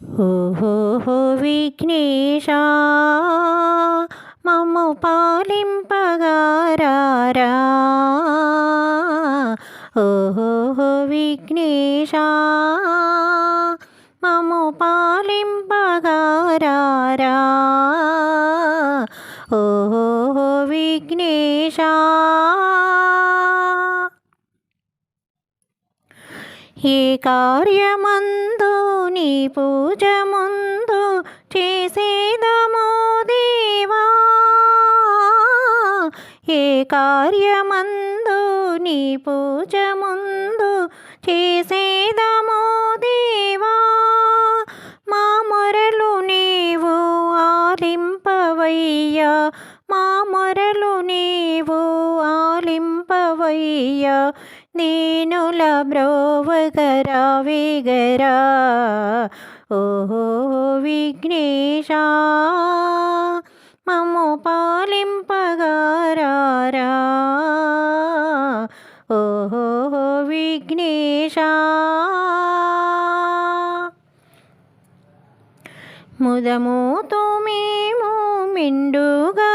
ఓహో విఘ్నేశ మమ్ము పాలింపగారా ఓహో విఘ్నేశ మమ్ము పాలింపగారా ఓహో విఘ్నేశ ఏ కార్యమందు నీ పూజ ముందు చేసేదమో దేవా. ఏ కార్యమందు నీ పూజ ముందు చేసే ఆలింపవయ్యా దీనుల బ్రోవగరావిగరా ఓహో విఘ్నేశ మమ్ము పాలింపగారా ఓహో విఘ్నేశ ముదముతో మేము మిండుగా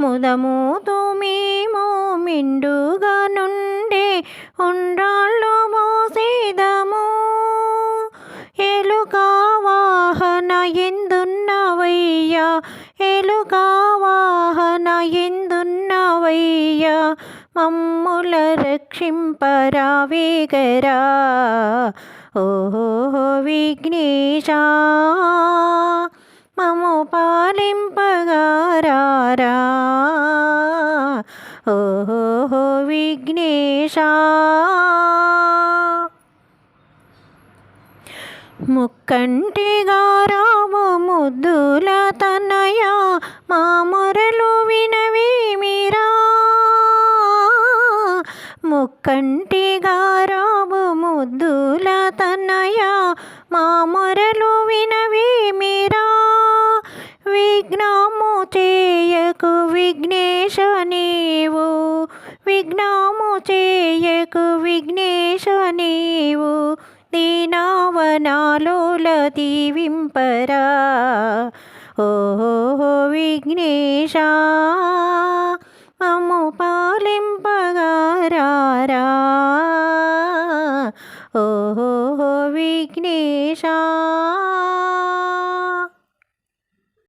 ముదముతో మేము మిండుగా నుండే ఉండ్రాళ్ళు మోసేదము. ఎలుక వాహన ఎందున్నవయ్యా? ఎలుక వాహన ఎందున్నవయ్యా? మమ్ముల రక్షింపరా వేగరా? ఓహో విఘ్నేశా. పాలింపగారారా? ఓహో విఘ్నేశ! ముక్కంటిగా రాము ముద్దుల తనయ మా మొరలు వినవేమిరా ముక్కంటిగా రాము ముద్దుల తనయ మా విఘ్నము చేయకు విఘ్నేశ నీవు. విఘ్నము చేయకు విఘ్నేశ నీవు. దీనావనాలోల దీవింపరా. ఓహో విఘ్నేశ మము పాలింపగారా ఓహో విఘ్నేశా